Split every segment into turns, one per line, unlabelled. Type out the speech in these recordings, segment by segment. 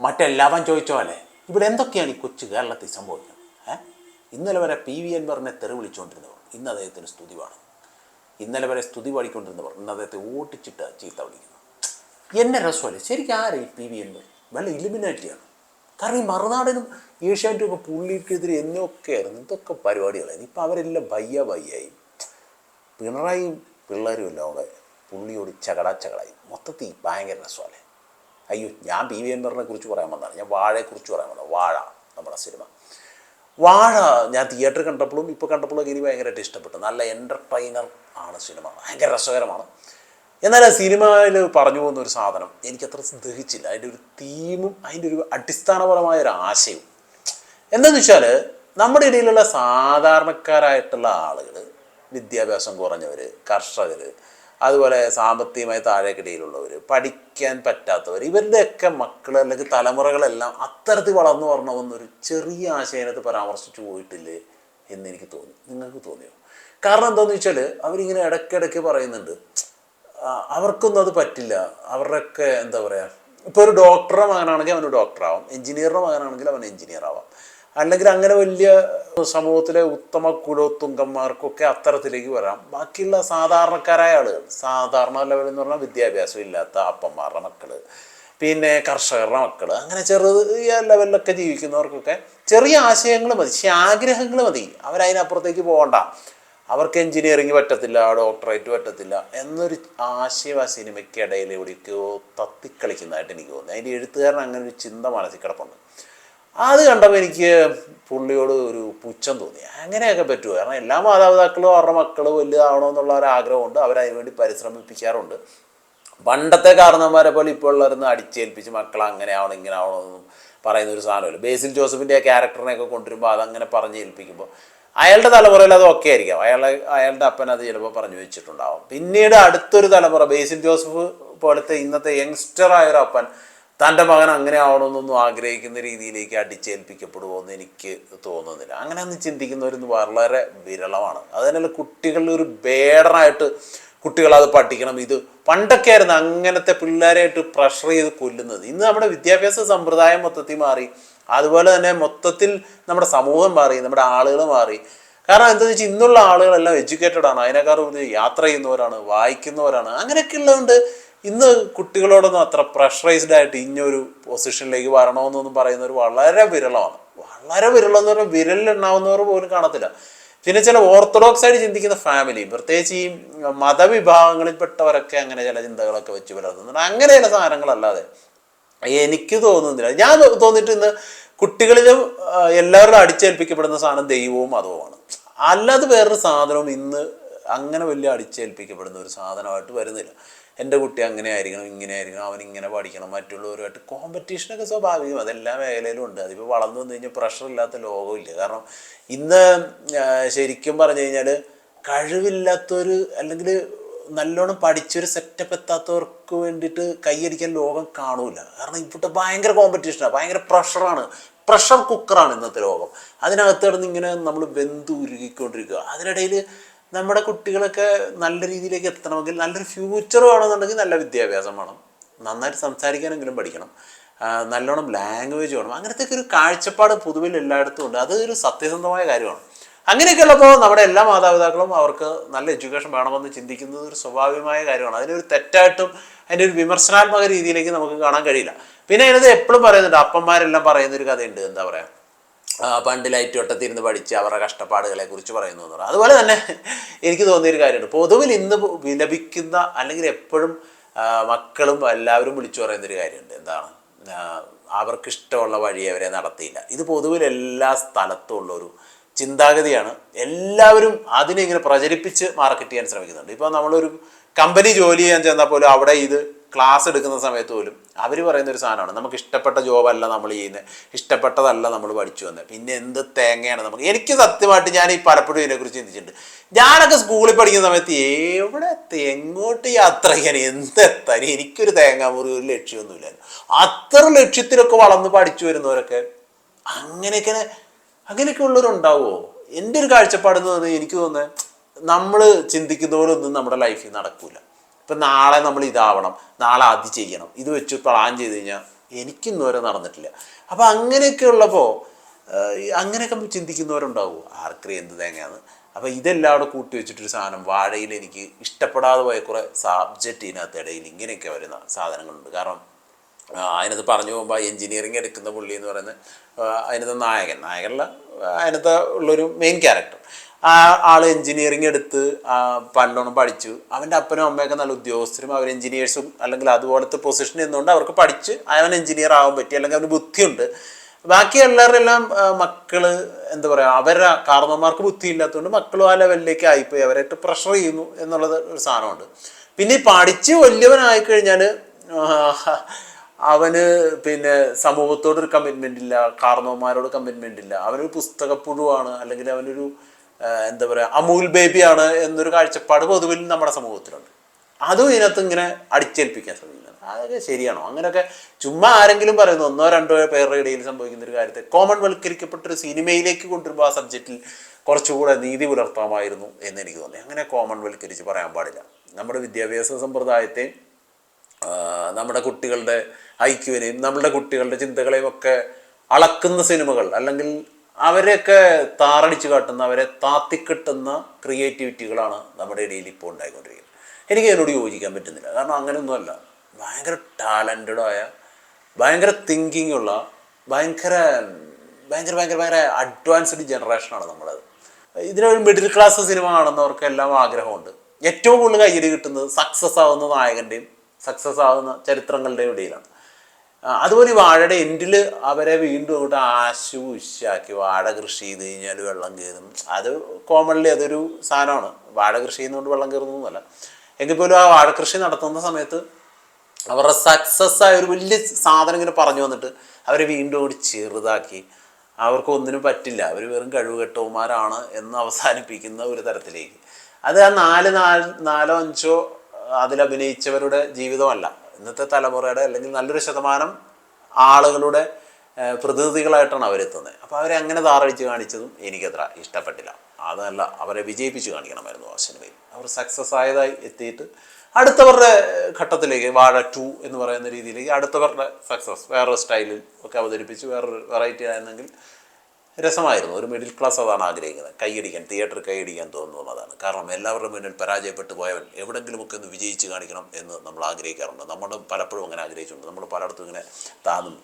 മറ്റെല്ലാവൻ ചോദിച്ച പോലെ ഇവിടെ എന്തൊക്കെയാണ് ഈ കൊച്ചു കേരളത്തിൽ സംഭവിക്കുന്നത്? ഏഹ് ഇന്നലെ വരെ പി വി എൻവറിനെ തെറി വിളിച്ചുകൊണ്ടിരുന്നവർ ഇന്ന് അദ്ദേഹത്തിന് സ്തുതി വേണം. ഇന്നലെ വരെ സ്തുതി പാടിക്കൊണ്ടിരുന്നവർ ഇന്ന് അദ്ദേഹത്തെ ഓട്ടിച്ചിട്ട് ചീത്ത വിളിക്കുന്നു. എന്നെ രസമല്ലേ? ശരിക്കും ആരെ ഈ പി വി എൻവർ വല്ല ഇലിമിനേറ്റിയാണ്? കാരണം ഈ മറുനാടനും ഏഷ്യാനും ഒക്കെ പുള്ളിക്കെതിരെ എന്നൊക്കെയായിരുന്നു ഇതൊക്കെ പരിപാടികളായിരുന്നു ഇപ്പം അവരെല്ലാം ഭയ്യ ഭയ്യായി പിണറായി എല്ലാം അവിടെ പുള്ളിയോട് ചകടാ ചകടായി. മൊത്തത്തിൽ ഭയങ്കര രസമല്ലേ? അയ്യോ ഞാൻ പി വി എൻവറിനെ കുറിച്ച് പറയാൻ വന്നതാണ്. ഞാൻ വാഴയെക്കുറിച്ച് പറയാൻ വന്നത് വാഴ നമ്മുടെ സിനിമ. വാഴ ഞാൻ തിയേറ്റർ കണ്ടപ്പോഴും ഇപ്പോൾ കണ്ടപ്പോഴും എനിക്ക് ഭയങ്കരമായിട്ട് ഇഷ്ടപ്പെട്ടു. നല്ല എന്റർടൈനർ ആണ് സിനിമ. ഭയങ്കര രസകരമാണ്. എന്നാൽ ആ സിനിമയിൽ പറഞ്ഞു പോകുന്ന ഒരു സാധനം എനിക്കത്ര ദഹിച്ചില്ല അതിന്റെ ഒരു തീമും അതിന്റെ ഒരു അടിസ്ഥാനപരമായ ഒരു ആശയവും. എന്താണെന്ന് വെച്ചാൽ നമ്മുടെ ഇടയിലുള്ള സാധാരണക്കാരായിട്ടുള്ള ആളുകൾ വിദ്യാഭ്യാസം കുറഞ്ഞവർ കർഷകർ അതുപോലെ സാമ്പത്തികമായി താഴേക്കിടയിലുള്ളവർ പഠിക്കാൻ പറ്റാത്തവർ ഇവരുടെയൊക്കെ മക്കൾ അല്ലെങ്കിൽ തലമുറകളെല്ലാം അത്തരത്തിൽ വളർന്നു വരണമെന്നൊരു ചെറിയ ആശയനത്ത് പരാമർശിച്ചു പോയിട്ടില്ലേ എന്ന് എനിക്ക് തോന്നി നിങ്ങൾക്ക് തോന്നിയോ? കാരണം എന്താണെന്ന് വെച്ചാൽ അവരിങ്ങനെ ഇടയ്ക്കിടയ്ക്ക് പറയുന്നുണ്ട് അവർക്കൊന്നും അത് പറ്റില്ല അവരുടെയൊക്കെ എന്താ പറയുക ഇപ്പോൾ ഒരു ഡോക്ടറുടെ മകനാണെങ്കിൽ അവന് ഡോക്ടറാവാം എഞ്ചിനീയറുടെ മകനാണെങ്കിൽ അവൻ എഞ്ചിനീയർ ആവാം. അല്ലെങ്കിൽ അങ്ങനെ വലിയ സമൂഹത്തിലെ ഉത്തമ കുലോത്തുങ്കന്മാർക്കൊക്കെ അത്തരത്തിലേക്ക് വരാം. ബാക്കിയുള്ള സാധാരണക്കാരായ ആളുകൾ സാധാരണ ലെവലിൽ എന്ന് പറഞ്ഞാൽ വിദ്യാഭ്യാസം ഇല്ലാത്ത അപ്പന്മാരുടെ മക്കൾ പിന്നെ കർഷകരുടെ മക്കൾ അങ്ങനെ ചെറിയ ലെവലിലൊക്കെ ജീവിക്കുന്നവർക്കൊക്കെ ചെറിയ ആശയങ്ങൾ മതി പക്ഷേ ആഗ്രഹങ്ങൾ മതി. അവരതിനപ്പുറത്തേക്ക് പോകണ്ട. അവർക്ക് എഞ്ചിനീയറിങ് പറ്റത്തില്ല ഡോക്ടറേറ്റ് പറ്റത്തില്ല എന്നൊരു ആശയം ആ സിനിമയ്ക്കിടയിൽ എവിടേക്കോ തത്തിക്കളിക്കുന്നതായിട്ട് എനിക്ക് തോന്നുന്നു. അതിന്റെ എഴുത്തുകാരൻ അങ്ങനെ ഒരു ചിന്ത മനസ്സിൽ കിടപ്പുണ്ട്. അത് കണ്ടപ്പോൾ എനിക്ക് പുള്ളിയോട് ഒരു പുച്ഛം തോന്നി. അങ്ങനെയൊക്കെ പറ്റുമോ? കാരണം എല്ലാ മാതാപിതാക്കളും അവരുടെ മക്കൾ വലുതാവണമെന്നുള്ള ഒരു ആഗ്രഹമുണ്ട്. അവരതിനു വേണ്ടി പരിശ്രമിപ്പിക്കാറുണ്ട്. പണ്ടത്തെ കാരണന്മാരെ പോലെ ഇപ്പോൾ ഉള്ളവരൊന്ന് അടിച്ചേൽപ്പിച്ച് മക്കൾ അങ്ങനെ ആവണം ഇങ്ങനെ ആവണമെന്നും പറയുന്ന ഒരു സാധനമല്ല. ബേസിൽ ജോസഫിന്റെ ആ ക്യാരക്ടറിനെയൊക്കെ കൊണ്ടുവരുമ്പോൾ അതങ്ങനെ പറഞ്ഞ് ഏൽപ്പിക്കുമ്പോൾ അയാളുടെ തലമുറയിൽ അത് ഒക്കെ ആയിരിക്കാം. അയാളെ അയാളുടെ അപ്പൻ അത് ചിലപ്പോൾ പറഞ്ഞു വെച്ചിട്ടുണ്ടാവും. പിന്നീട് അടുത്തൊരു തലമുറ ബേസിൽ ജോസഫ് പോലത്തെ ഇന്നത്തെ യങ്സ്റ്റർ ഒരു അപ്പൻ തന്റെ മകൻ അങ്ങനെ ആവണമെന്നൊന്നും ആഗ്രഹിക്കുന്ന രീതിയിലേക്ക് അടിച്ചേൽപ്പിക്കപ്പെടുമോ എന്ന് എനിക്ക് തോന്നുന്നില്ല. അങ്ങനെ ഒന്ന് ചിന്തിക്കുന്നവരൊന്ന് വളരെ വിരളമാണ്. അതിനുള്ള കുട്ടികളിൽ ഒരു ബേഡറായിട്ട് കുട്ടികൾ അത് പഠിക്കണം. ഇത് പണ്ടൊക്കെ ആയിരുന്നു അങ്ങനത്തെ പിള്ളേരായിട്ട് പ്രഷർ ചെയ്ത് കൊല്ലുന്നത്. ഇന്ന് നമ്മുടെ വിദ്യാഭ്യാസ സമ്പ്രദായം മൊത്തത്തിൽ മാറി. അതുപോലെ തന്നെ മൊത്തത്തിൽ നമ്മുടെ സമൂഹം മാറി നമ്മുടെ ആളുകൾ മാറി. കാരണം എന്താണെന്ന് വെച്ചാൽ ഇന്നുള്ള ആളുകളെല്ലാം എഡ്യൂക്കേറ്റഡ് ആണ്. അതിനേക്കാൾ യാത്ര ചെയ്യുന്നവരാണ് വായിക്കുന്നവരാണ്. അങ്ങനെയൊക്കെ ഉള്ളതുകൊണ്ട് ഇന്ന് കുട്ടികളോടൊന്നും അത്ര പ്രഷറൈസ്ഡ് ആയിട്ട് ഇന്നൊരു പൊസിഷനിലേക്ക് വരണമെന്നൊന്നും പറയുന്നവർ വളരെ വിരളമാണ്. വളരെ വിരളം എന്ന് പറഞ്ഞാൽ വിരലിലുണ്ടാവുന്നവർ പോലും കാണത്തില്ല. പിന്നെ ചില ഓർത്തഡോക്സ് ആയിട്ട് ചിന്തിക്കുന്ന ഫാമിലി പ്രത്യേകിച്ച് ഈ മതവിഭാഗങ്ങളിൽപ്പെട്ടവരൊക്കെ അങ്ങനെ ചില ചിന്തകളൊക്കെ വെച്ച് പുലർത്തുന്നുണ്ട്. അങ്ങനെ ചില സാധനങ്ങളല്ലാതെ. എനിക്ക് തോന്നുന്നില്ല. ഞാൻ തോന്നിയിട്ട് ഇന്ന് കുട്ടികളിലും എല്ലാവരും അടിച്ചേൽപ്പിക്കപ്പെടുന്ന സാധനം ദൈവവും മതവുമാണ് അല്ലാതെ വേറൊരു സാധനവും ഇന്ന് അങ്ങനെ വലിയ അടിച്ചേൽപ്പിക്കപ്പെടുന്ന ഒരു സാധനമായിട്ട് വരുന്നില്ല. എന്റെ കുട്ടി അങ്ങനെ ആയിരിക്കണം ഇങ്ങനെ ആയിരിക്കണം അവൻ ഇങ്ങനെ പഠിക്കണം മറ്റുള്ളവരുമായിട്ട് കോമ്പറ്റീഷനൊക്കെ സ്വാഭാവികം. അതെല്ലാ മേഖലയിലും ഉണ്ട്. അതിപ്പോൾ വളർന്നു വന്നു കഴിഞ്ഞാൽ പ്രഷർ ഇല്ലാത്ത ലോകമില്ല കാരണം ഇന്ന് ശരിക്കും പറഞ്ഞു കഴിഞ്ഞാൽ കഴിവില്ലാത്തൊരു അല്ലെങ്കിൽ നല്ലോണം പഠിച്ചൊരു സെറ്റപ്പ് എത്താത്തവർക്ക് വേണ്ടിയിട്ട് കൈയടിക്കാൻ ലോകം കാണൂല. കാരണം ഇവിടെ ഭയങ്കര കോമ്പറ്റീഷനാണ് ഭയങ്കര പ്രഷറാണ് പ്രഷർ കുക്കറാണ് ഇന്നത്തെ ലോകം. അതിനകത്ത് കിടന്ന് ഇങ്ങനെ നമ്മൾ ബന്ധു ഉരുകിക്കൊണ്ടിരിക്കുക. അതിനിടയിൽ നമ്മുടെ കുട്ടികളൊക്കെ നല്ല രീതിയിലേക്ക് എത്തണമെങ്കിൽ നല്ലൊരു ഫ്യൂച്ചർ വേണമെന്നുണ്ടെങ്കിൽ നല്ല വിദ്യാഭ്യാസം വേണം. നന്നായിട്ട് സംസാരിക്കാനെങ്കിലും പഠിക്കണം. നല്ലോണം ലാംഗ്വേജ് വേണം. അങ്ങനത്തെ ഒരു കാഴ്ചപ്പാട് പൊതുവിൽ എല്ലായിടത്തും ഉണ്ട്. അതൊരു സത്യസന്ധമായ കാര്യമാണ്. അങ്ങനെയൊക്കെ ഉള്ളപ്പോൾ നമ്മുടെ എല്ലാ മാതാപിതാക്കളും അവർക്ക് നല്ല എഡ്യൂക്കേഷൻ വേണമെന്ന് ചിന്തിക്കുന്നത് ഒരു സ്വാഭാവികമായ കാര്യമാണ്. അതിനൊരു തെറ്റായിട്ടും അതിന്റെ ഒരു വിമർശനാത്മക രീതിയിലേക്ക് നമുക്ക് കാണാൻ കഴിയില്ല. പിന്നെ അതിനത് എപ്പോഴും പറയുന്നുണ്ട് അപ്പന്മാരെല്ലാം പറയുന്നൊരു കഥയുണ്ട്. എന്താ പറയുക പണ്ട് ലൈറ്റ് വട്ടത്തിരുന്ന് പഠിച്ച് അവരുടെ കഷ്ടപ്പാടുകളെ കുറിച്ച് പറയുന്നു എന്ന് പറഞ്ഞു. അതുപോലെ തന്നെ എനിക്ക് തോന്നിയൊരു കാര്യമുണ്ട്. പൊതുവിൽ ഇന്ന് വിലപിക്കുന്ന അല്ലെങ്കിൽ എപ്പോഴും മക്കളും എല്ലാവരും വിളിച്ചു പറയുന്നൊരു കാര്യമുണ്ട്. എന്താണ്? അവർക്കിഷ്ടമുള്ള വഴി അവരെ നടത്തിയില്ല. ഇത് പൊതുവിൽ എല്ലാ സ്ഥലത്തും ഉള്ളൊരു ചിന്താഗതിയാണ്. എല്ലാവരും അതിനെ ഇങ്ങനെ പ്രചരിപ്പിച്ച് മാർക്കറ്റ് ചെയ്യാൻ ശ്രമിക്കുന്നുണ്ട്. ഇപ്പോൾ നമ്മളൊരു കമ്പനി ജോലി ചെയ്യാൻ ചെന്നാൽ പോലും അവിടെ ഇത് ക്ലാസ് എടുക്കുന്ന സമയത്ത് പോലും അവർ പറയുന്ന ഒരു സാധനമാണ് നമുക്ക് ഇഷ്ടപ്പെട്ട ജോബല്ല നമ്മൾ ചെയ്യുന്നത് ഇഷ്ടപ്പെട്ടതല്ല നമ്മൾ പഠിച്ചു വന്നത് പിന്നെ എന്ത് തേങ്ങയാണ് നമുക്ക് എനിക്ക് സത്യമായിട്ട് ഞാൻ ഈ പലപ്പോഴും ഇതിനെക്കുറിച്ച് ചിന്തിച്ചിട്ടുണ്ട്. ഞാനൊക്കെ സ്കൂളിൽ പഠിക്കുന്ന സമയത്ത് എവിടെ? എങ്ങോട്ട് യാത്ര ചെയ്യാൻ എന്തെത്താൻ എനിക്കൊരു തേങ്ങാമുറി ഒരു ലക്ഷ്യമൊന്നുമില്ലായിരുന്നു അത്ര ലക്ഷ്യത്തിലൊക്കെ വളർന്ന് പഠിച്ചു വരുന്നവരൊക്കെ അങ്ങനെയൊക്കെ അങ്ങനെയൊക്കെ ഉള്ളവരുണ്ടാവുമോ എന്റെ ഒരു കാഴ്ചപ്പാടെന്ന് പറഞ്ഞാൽ എനിക്ക് തോന്നുന്നത് നമ്മൾ ചിന്തിക്കുന്ന പോലെ ഒന്നും നമ്മുടെ ലൈഫിൽ നടക്കൂല. ഇപ്പം നാളെ നമ്മൾ ഇതാവണം. നാളെ അത് ചെയ്യണം. ഇത് വെച്ച് പ്ലാൻ ചെയ്ത് കഴിഞ്ഞാൽ എനിക്കിന്ന് വരെ നടന്നിട്ടില്ല. അപ്പം അങ്ങനെയൊക്കെ ഉള്ളപ്പോൾ അങ്ങനെയൊക്കെ ചിന്തിക്കുന്നവരുണ്ടാവും? ആർക്കറിയാം എന്ത് തേങ്ങയാണ് അപ്പോൾ ഇതെല്ലാം കൂടെ കൂട്ടി വെച്ചിട്ടൊരു സാധനം വാഴയിൽ എനിക്ക് ഇഷ്ടപ്പെടാതെ പോയ കുറേ സബ്ജക്റ്റ് ഇതിനകത്ത് ഇടയിൽ ഇങ്ങനെയൊക്കെ വരുന്ന സാധനങ്ങളുണ്ട്. കാരണം അതിനകത്ത് പറഞ്ഞു പോകുമ്പോൾ എൻജിനീയറിങ് എടുക്കുന്ന പുള്ളി എന്ന് പറയുന്നത് അതിനകത്ത് നായകൻ. നായകനല്ല അതിനകത്ത് ഉള്ളൊരു മെയിൻ ക്യാരക്ടർ ആ ആൾ എഞ്ചിനീയറിംഗ് എടുത്ത് പണ്ടോണം പഠിച്ചു. അവന്റെ അപ്പനും അമ്മയൊക്കെ നല്ല ഉദ്യോഗസ്ഥരും അവർ എഞ്ചിനീയേഴ്സും അല്ലെങ്കിൽ അതുപോലത്തെ പൊസിഷൻ നിന്നുകൊണ്ട് അവർക്ക് പഠിച്ച് അവൻ എഞ്ചിനീയർ ആവാൻ പറ്റി അല്ലെങ്കിൽ അവന് ബുദ്ധിയുണ്ട്. ബാക്കി എല്ലാവരുടെ എല്ലാം മക്കൾ എന്താ പറയുക അവരുടെ ബുദ്ധി ഇല്ലാത്തതുകൊണ്ട് മക്കളും ആ ലെവലിലേക്ക് ആയിപ്പോയി. അവരായിട്ട് പ്രഷർ ചെയ്യുന്നു എന്നുള്ളത് ഒരു സാധനമുണ്ട്. പിന്നെ പഠിച്ച് വലിയവനായി കഴിഞ്ഞാൽ അവന് പിന്നെ സമൂഹത്തോടൊരു കമ്മിറ്റ്മെന്റ് ഇല്ല കാരണവന്മാരോട് കമ്മിറ്റ്മെന്റ് ഇല്ല. അവനൊരു പുസ്തകപ്പുഴുവാണ് അല്ലെങ്കിൽ അവനൊരു എന്താ പറയുക അമൂൽ ബേബിയാണ് എന്നൊരു കാഴ്ചപ്പാട് പൊതുവിൽ നമ്മുടെ സമൂഹത്തിലുണ്ട്. അതും ഇതിനകത്ത് ഇങ്ങനെ അടിച്ചേൽപ്പിക്കാൻ ശ്രമിക്കുന്നത് അതൊക്കെ ശരിയാണോ? അങ്ങനെയൊക്കെ ചുമ്മാ ആരെങ്കിലും പറയുന്നു ഒന്നോ രണ്ടോ പേരുടെ ഇടയിൽ സംഭവിക്കുന്ന ഒരു കാര്യത്തെ കോമൺ വൽക്കരിക്കപ്പെട്ട ഒരു സിനിമയിലേക്ക് കൊണ്ടുവരുമ്പോൾ ആ സബ്ജക്റ്റിൽ കുറച്ചുകൂടെ നീതി പുലർത്താമായിരുന്നു എന്ന് എനിക്ക് തോന്നി. അങ്ങനെ കോമൺ വൽക്കരിച്ച് പറയാൻ പാടില്ല. നമ്മുടെ വിദ്യാഭ്യാസ സമ്പ്രദായത്തെ നമ്മുടെ കുട്ടികളുടെ ഐക്യുവിനെയും നമ്മുടെ കുട്ടികളുടെ ചിന്തകളെയും ഒക്കെ അളക്കുന്ന സിനിമകൾ അല്ലെങ്കിൽ അവരെയൊക്കെ താറടിച്ച് കാട്ടുന്ന അവരെ താത്തിക്കെട്ടുന്ന ക്രിയേറ്റിവിറ്റികളാണ് നമ്മുടെ ഇടയിൽ ഇപ്പോൾ ഉണ്ടായിക്കൊണ്ടിരിക്കുന്നത്. എനിക്ക് അതിനോട് യോജിക്കാൻ പറ്റുന്നില്ല. കാരണം അങ്ങനെയൊന്നുമല്ല. ഭയങ്കര ടാലന്റഡായ ഭയങ്കര തിങ്കിങ് ഉള്ള ഭയങ്കര ഭയങ്കര ഭയങ്കര ഭയങ്കര അഡ്വാൻസ്ഡ് ജനറേഷനാണ് നമ്മളത്. ഇതിനൊരു മിഡിൽ ക്ലാസ് സിനിമ കാണുന്നവർക്കെല്ലാം ആഗ്രഹമുണ്ട്. ഏറ്റവും കൂടുതൽ കയ്യടി കിട്ടുന്നത് സക്സസ് ആവുന്ന നായകന്റെയും സക്സസ് ആവുന്ന ചരിത്രങ്ങളുടെയും ഇടയിലാണ്. അതുപോലെ ഈ വാഴയുടെ എൻഡിൽ അവരെ വീണ്ടും അങ്ങോട്ട് ആശു ഉശാക്കി വാഴ കൃഷി ചെയ്ത് കഴിഞ്ഞാൽ വെള്ളം കയറും. അത് കോമൺലി അതൊരു സാധനമാണ്. വാഴ കൃഷി ചെയ്യുന്നതുകൊണ്ട് വെള്ളം കയറുന്നൊന്നുമല്ല എങ്കിൽ പോലും ആ വാഴ കൃഷി നടത്തുന്ന സമയത്ത് അവരുടെ സക്സസ് ആയ ഒരു വലിയ സാധനം ഇങ്ങനെ പറഞ്ഞു വന്നിട്ട് അവരെ വീണ്ടും കൂടി ചെറുതാക്കി. അവർക്ക് ഒന്നിനും പറ്റില്ല. അവർ വെറും കഴിവുകെട്ടവന്മാരാണ് എന്ന് അവസാനിപ്പിക്കുന്ന ഒരു തരത്തിലേക്ക്. അത് ആ നാല് നാല് നാലോ അഞ്ചോ അതിലഭിനയിച്ചവരുടെ ജീവിതമല്ല. ഇന്നത്തെ തലമുറയുടെ അല്ലെങ്കിൽ നല്ലൊരു ശതമാനം ആളുകളുടെ പ്രതിനിധികളായിട്ടാണ് അവരെത്തുന്നത്. അപ്പോൾ അവരെ അങ്ങനെ താറടിച്ച് കാണിച്ചതും എനിക്കത്ര ഇഷ്ടപ്പെട്ടില്ല. അതല്ല അവരെ വിജയിപ്പിച്ച് കാണിക്കണമായിരുന്നു ആ സിനിമയിൽ. അവർ സക്സസ് ആയതായി എത്തിയിട്ട് അടുത്തവരുടെ ഘട്ടത്തിലേക്ക് വാഴ ടു എന്ന് പറയുന്ന രീതിയിലേക്ക് അടുത്തവരുടെ സക്സസ് വേറൊരു സ്റ്റൈലിൽ ഒക്കെ അവതരിപ്പിച്ച് വേറൊരു വെറൈറ്റി ആയിരുന്നെങ്കിൽ രസമായിരുന്നു. ഒരു മിഡിൽ ക്ലാസ് അതാണ് ആഗ്രഹിക്കുന്നത്. കൈയടിക്കാൻ തിയേറ്റർ കൈയടിക്കാൻ തോന്നുന്നു അതാണ്. കാരണം എല്ലാവരുടെ മുന്നിൽ പരാജയപ്പെട്ടു പോയവൻ എവിടെങ്കിലുമൊക്കെ ഒന്ന് വിജയിച്ച് കാണിക്കണം എന്ന് നമ്മൾ ആഗ്രഹിക്കാറുണ്ട്. നമ്മൾ പലപ്പോഴും അങ്ങനെ ആഗ്രഹിച്ചിട്ടുണ്ട്. നമ്മൾ പലയിടത്തും ഇങ്ങനെ താന്നും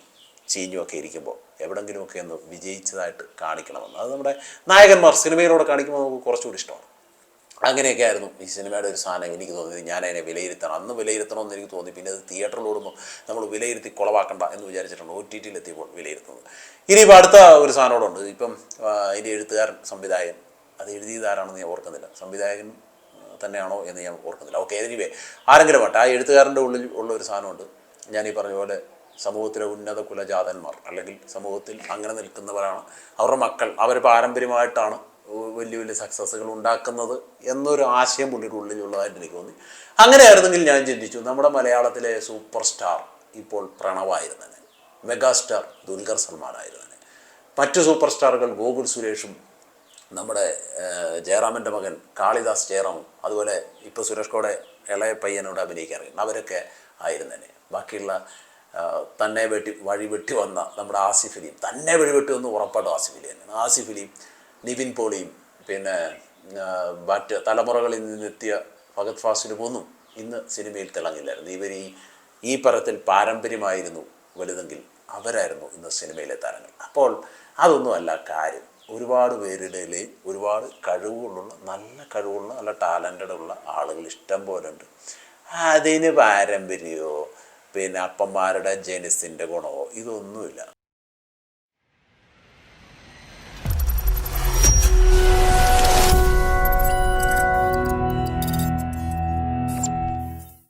ചീഞ്ഞുമൊക്കെ ഇരിക്കുമ്പോൾ എവിടെങ്കിലുമൊക്കെ ഒന്ന് വിജയിച്ചതായിട്ട് കാണിക്കണമെന്ന്. അത് നമ്മുടെ നായകന്മാർ സിനിമയിലൂടെ കാണിക്കുമ്പോൾ നമുക്ക് കുറച്ചുകൂടി ഇഷ്ടമാണ്. അങ്ങനെയൊക്കെ ആയിരുന്നു ഈ സിനിമയുടെ ഒരു സാധനം എനിക്ക് തോന്നിയത്. ഞാൻ അതിനെ വിലയിരുത്തണം. അന്ന് വിലയിരുത്തണമെന്ന് എനിക്ക് തോന്നി. പിന്നെ അത് തിയേറ്ററിലോടുമ്പോൾ നമ്മൾ വിലയിരുത്തി കുളവാക്കണ്ട എന്ന് വിചാരിച്ചിട്ടുണ്ട് ഒ ടി ടിയിൽ എത്തിയപ്പോൾ വിലയിരുത്തുന്നത്. ഇനിയിപ്പോൾ അടുത്ത ഒരു സാധനമോടുണ്ട് ഇപ്പം അതിന്റെ എഴുത്തുകാരൻ സംവിധായകൻ. അത് എഴുതിയതാരാണെന്ന് ഞാൻ ഓർക്കുന്നില്ല. സംവിധായകൻ തന്നെയാണോ എന്ന് ഞാൻ ഓർക്കുന്നില്ല. ഓക്കെ എനിവേ ആരെങ്കിലും ആട്ടെ ആ എഴുത്തുകാരന്റെ ഉള്ളിൽ ഉള്ള ഒരു സാധനമുണ്ട്. ഞാൻ ഈ പറഞ്ഞ പോലെ സമൂഹത്തിലെ ഉന്നത കുലജാതന്മാർ അല്ലെങ്കിൽ സമൂഹത്തിൽ അങ്ങനെ നിൽക്കുന്നവരാണ്. അവരുടെ മക്കൾ. അവർ പാരമ്പര്യമായിട്ടാണ് വലിയ വലിയ സക്സസ്സുകൾ ഉണ്ടാക്കുന്നത് എന്നൊരു ആശയം പുള്ളിയുടെ ഉള്ളിലുള്ളതായിട്ട് എനിക്ക് തോന്നി. അങ്ങനെയായിരുന്നെങ്കിൽ ഞാൻ ചിന്തിച്ചു നമ്മുടെ മലയാളത്തിലെ സൂപ്പർ സ്റ്റാർ ഇപ്പോൾ പ്രണവായിരുന്നെ മെഗാസ്റ്റാർ ദുൽഖർ സൽമാൻ ആയിരുന്നെ മറ്റു സൂപ്പർ സ്റ്റാറുകൾ ഗോകുൽ സുരേഷും നമ്മുടെ ജയറാമന്റെ മകൻ കാളിദാസ് ജയറാമും അതുപോലെ ഇപ്പോൾ സുരേഷ് കോടെ ഇളയ പയ്യനോട് അഭിനയിക്കാൻ അവരൊക്കെ ആയിരുന്നേനെ ബാക്കിയുള്ള തന്നെ വെട്ടി വഴി വെട്ടി വന്ന നമ്മുടെ ആസിഫ് അലിയും തന്നെ വഴി വെട്ടി വന്ന് ഉറപ്പായിട്ടും ആസിഫ് അലി തന്നെയാണ്. ആസിഫ് അലിയും നിവിൻ പോളിയും പിന്നെ മറ്റ് തലമുറകളിൽ നിന്നെത്തിയ ഭഗത് ഫാസിലും ഒന്നും ഇന്ന് സിനിമയിൽ തിളങ്ങില്ലായിരുന്നു. ഇവർ ഈ ഈ പരത്തിൽ പാരമ്പര്യമായിരുന്നു വലുതെങ്കിൽ അവരായിരുന്നു ഇന്ന് സിനിമയിലെ താരങ്ങൾ അപ്പോൾ അതൊന്നുമല്ല കാര്യം. ഒരുപാട് പേരുടെ ഒരുപാട് കഴിവുകളുള്ള നല്ല കഴിവുള്ള നല്ല ടാലന്റഡ് ഉള്ള ആളുകൾ ഇഷ്ടം പോലെ ഉണ്ട്. അതിന് പാരമ്പര്യമോ പിന്നെ അപ്പന്മാരുടെ ജനസിന്റെ ഗുണമോ ഇതൊന്നുമില്ല.